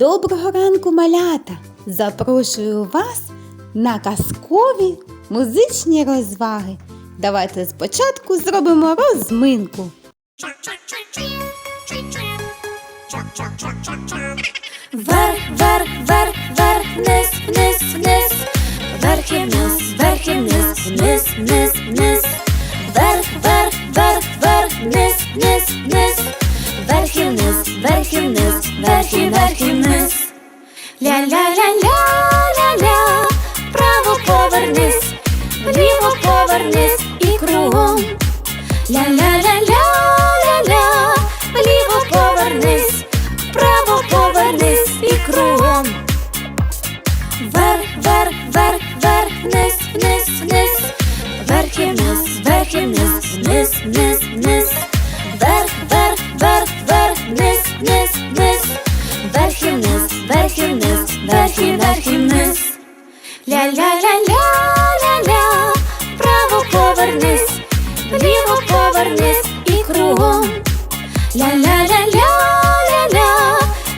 Доброго ранку, малята! Запрошую вас на казкові музичні розваги. Давайте спочатку зробимо розминку. Вверх, вверх, вверх, вверх, вниз, вниз, вниз, вверх і вниз, вверх і вниз, вниз, вниз, вниз, вверх, вверх, вверх, вверх, вниз, вниз, вниз, повернись і кругом. Ля-ля-ля-ля-ля-ля, вліво повернись, вправо повернись і кругом. Вверх, вверх, вверх, вверх, вниз, вниз, вниз, вверх і вниз, вверх і вниз, вниз, вниз, вниз, вверх, вверх, вверх, вверх, вниз, вниз, вниз, вверх і вниз, вверх і вниз, вверх і вниз. Ля-ля-ля-ля-ля-ля, Ля-ля-ля-ля-ля-ля,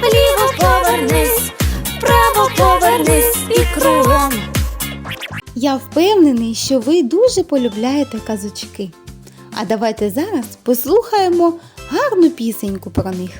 вліво повернись, вправо повернись і кругом. Я впевнений, що ви дуже полюбляєте казочки. А давайте зараз послухаємо гарну пісеньку про них.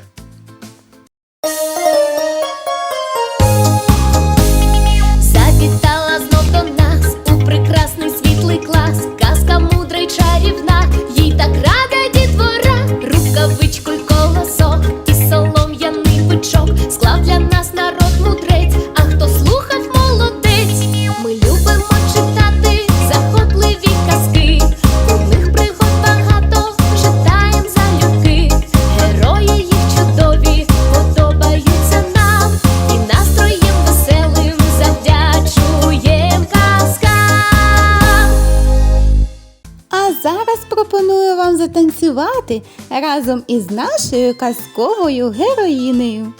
Зараз пропоную вам затанцювати разом із нашою казковою героїнею.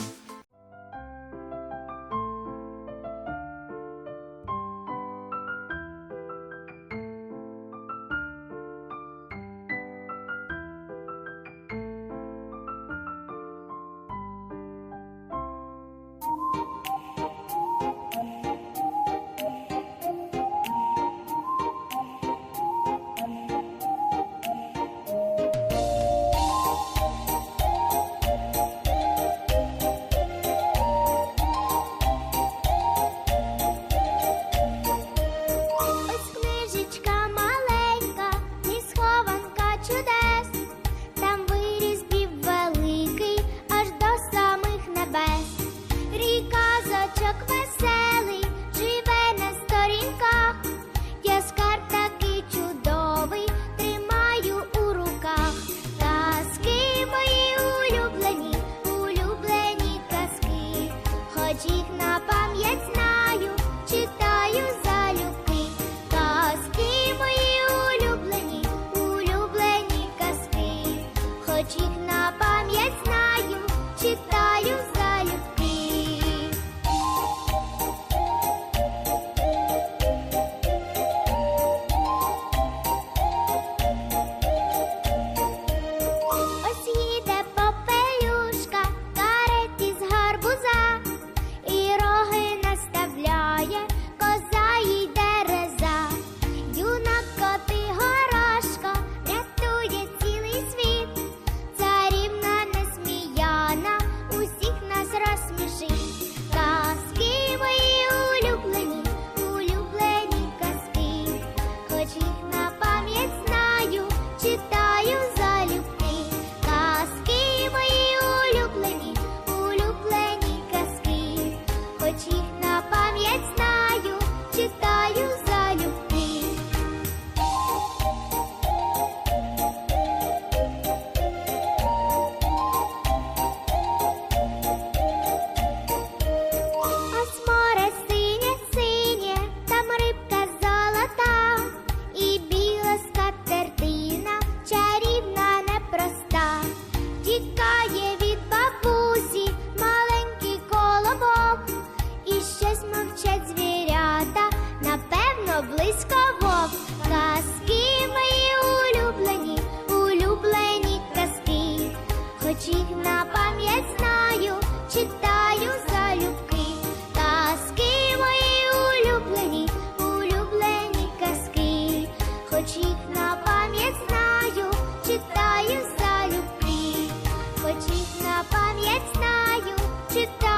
очі на пам'ять знаю, читаю.